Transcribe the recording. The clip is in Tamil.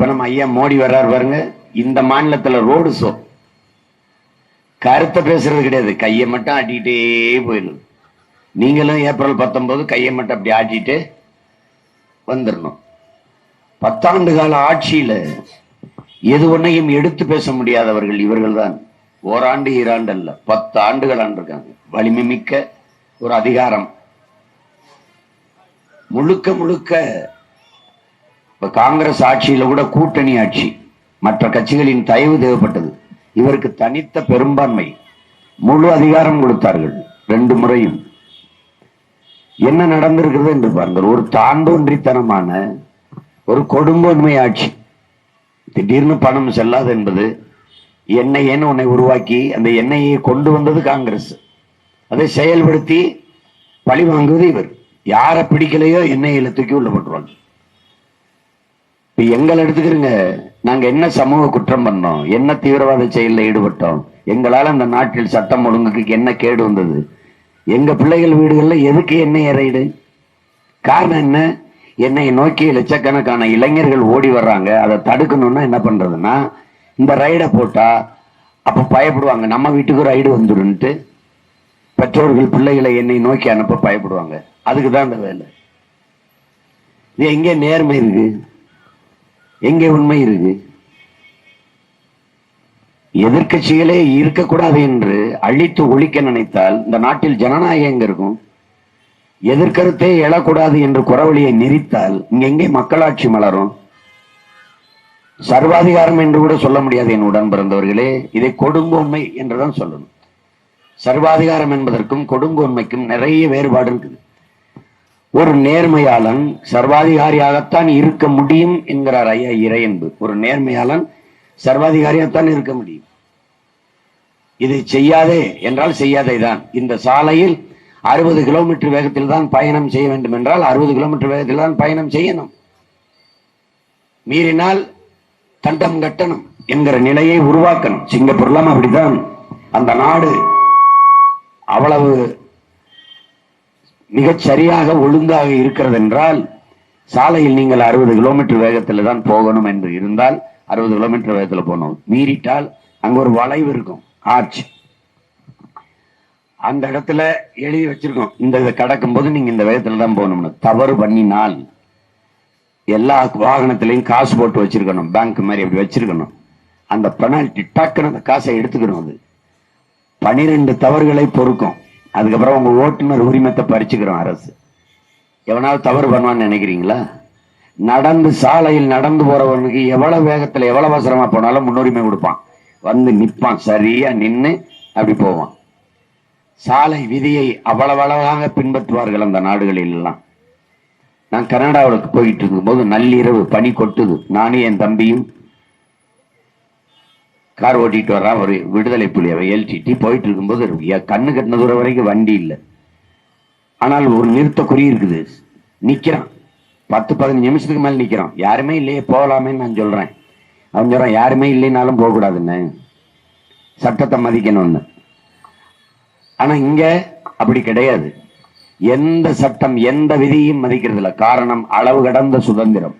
இப்ப நம்ம ஐயா மோடி வர்றாரு பாருங்க. இந்த மாநிலத்துல ரோடு ஷோ கருத்தை பேசுறது கிடையாது. கையை மட்டும் ஆட்டிக்கிட்டே போயிடும் நீங்களும் ஏப்ரல் பத்தொன்பது கையை மட்டும் அப்படி ஆட்டிட்டு வந்துடணும் பத்தாண்டு கால ஆட்சியில எது ஒன்றையும் எடுத்து பேச முடியாதவர்கள் இவர்கள் தான் ஓராண்டு ஈராண்டு அல்ல பத்து ஆண்டுகள் ஆண்டிருக்காங்க. வலிமை மிக்க ஒரு அதிகாரம். முழுக்க முழுக்க இப்ப காங்கிரஸ் ஆட்சியில கூட கூட்டணி ஆட்சி. மற்ற கட்சிகளின் தயவு தேவைப்பட்டது. இவருக்கு தனித்த பெரும்பான்மை. முழு அதிகாரம் கொடுத்தார்கள். ரெண்டு முறையும். என்ன நடந்திருக்கிறது என்று பாருங்கள். ஒரு தாண்டோன்றித்தனமான ஒரு கொடுங்கோன்மை ஆட்சி. திடீர்னு பணம் செல்லாது என்பது எண்ணெயன்னு உன்னை உருவாக்கி அந்த எண்ணெயை கொண்டு வந்தது காங்கிரஸ். அதை செயல்படுத்தி பழி வாங்குவது இவர். யாரை பிடிக்கலையோ எண்ணெயில தூக்கி உள்ள போட்டுருவாங்க. எங்களை எடுத்துக்கிறங்க நாங்க என்ன சமூக குற்றம் பண்ணோம்? என்ன தீவிரவாத செயலில் ஈடுபட்டோம்? எங்களால அந்த நாட்டில் சட்டம் ஒழுங்குக்கு என்ன கேடு வந்தது? எங்க பிள்ளைகள் வீடுகள்ல எதுக்கு என்ன ரைடு காரணம் என்ன? என்னை நோக்கி லட்சக்கணக்கான இளைஞர்கள் ஓடி வர்றாங்க. அதை தடுக்கணும்னா என்ன பண்றதுன்னா இந்த ரைடை போட்டா அப்ப பயப்படுவாங்க. நம்ம வீட்டுக்கு ரைடு வந்துடும்ட்டு பெற்றோர்கள் பிள்ளைகளை என்னை நோக்கி அனுப்ப பயப்படுவாங்க. அதுக்கு தான் இந்த வேலை. இது எங்கே நேர்மை இருக்கு? எங்கே உண்மை இருக்கு? எதிர்கட்சிகளே இருக்கக்கூடாது என்று அழித்து ஒழிக்க நினைத்தால் இந்த நாட்டில் ஜனநாயகம் எங்க இருக்கும்? எதிர்கருத்தே எழக்கூடாது என்று குறவழியை நெறித்தால் இங்க எங்கே மக்களாட்சி மலரும்? சர்வாதிகாரம் என்று கூட சொல்ல முடியாது என் உடன் பிறந்தவர்களே இதை கொடுங்கோன்மை என்றுதான் சொல்லணும். சர்வாதிகாரம் என்பதற்கும் கொடுங்கோன்மைக்கும் நிறைய வேறுபாடு இருக்குது. ஒரு நேர்மையாளன் சர்வாதிகாரியாகத்தான் இருக்க முடியும் என்கிறார் ஐயா இறையன்பு. ஒரு நேர்மையாளன் சர்வாதிகாரியாகத்தான் இருக்க முடியும். இதை செய்யாதே என்றால் செய்யாதே தான் இந்த சாலையில் அறுபது கிலோமீட்டர் வேகத்தில் தான் பயணம் செய்ய வேண்டும் என்றால் அறுபது கிலோமீட்டர் வேகத்தில் தான் பயணம் செய்யணும். மீறினால் தண்டம் கட்டணும் என்கிற நிலையை உருவாக்கணும். சிங்கப்பூர்லாம் அப்படித்தான். அந்த நாடு அவ்வளவு மிகச் சரியாக ஒழுங்காக இருக்கிறது என்றால் சாலையில் நீங்கள் அறுபது கிலோமீட்டர் வேகத்தில் தான் போகணும் என்று இருந்தால் அறுபது கிலோமீட்டர் வேகத்தில் போகணும் மீறிட்டால் அங்கே ஒரு வளைவு இருக்கும் ஆர்ச் அந்த இடத்துல எழுதி வச்சிருக்கோம். இந்த இதை கடக்கும் போது நீங்கள் இந்த வேகத்தில் தான் போகணும்னு. தவறு பண்ணினால் எல்லா வாகனத்திலையும் காசு போட்டு வச்சிருக்கணும். பேங்க் மாதிரி அப்படி வச்சிருக்கணும். அந்த பெனால்டி டக்குன்னு அந்த காசை எடுத்துக்கணும் அது. பனிரெண்டு தவறுகளை பொறுக்கும். அதுக்கப்புறம் உங்க ஓட்டுநர் உரிமத்தை பறிச்சுக்கிறோம் அரசு. எவனாவது தவறு பண்ணுவான்னு நினைக்கிறீங்களா? நடந்து சாலையில் நடந்து போறவனுக்கு எவ்வளவு வேகத்துல எவ்வளவு அவசரமா போனாலும் முன்னுரிமை கொடுப்பான். வந்து நிற்பான் சரியா நின்று அப்படி போவான். சாலை விதியை அவ்வளவளவாக பின்பற்றுவார்கள் அந்த நாடுகளில் எல்லாம் நான் கனடாவுக்கு போயிட்டு இருக்கும்போது நள்ளிரவு பனி கொட்டுது. நானும் என் தம்பியும் கார் ஓட்டிட்டு வர்றான் ஒரு விடுதலை புலி அவன் எல்டிடி. போயிட்டு இருக்கும்போது கண்ணு கட்டின தூரம் வரைக்கும் வண்டி இல்லை. ஆனால் ஒரு நிறுத்த குறி இருக்குது. நிக்கிறான். பத்து பதினஞ்சு நிமிஷத்துக்கு மேல நிக்கிறான். யாருமே இல்லையே போகலாமேன்னு நான் சொல்றேன். அவன் சொல்கிறான் யாருமே இல்லைனாலும் போகக்கூடாதுன்னு. சட்டத்தை மதிக்கணும்னு. ஆனா இங்க அப்படி கிடையாது. எந்த சட்டம் எந்த விதியும் மதிக்கிறதில்ல. காரணம் அளவு கடந்த சுதந்திரம்.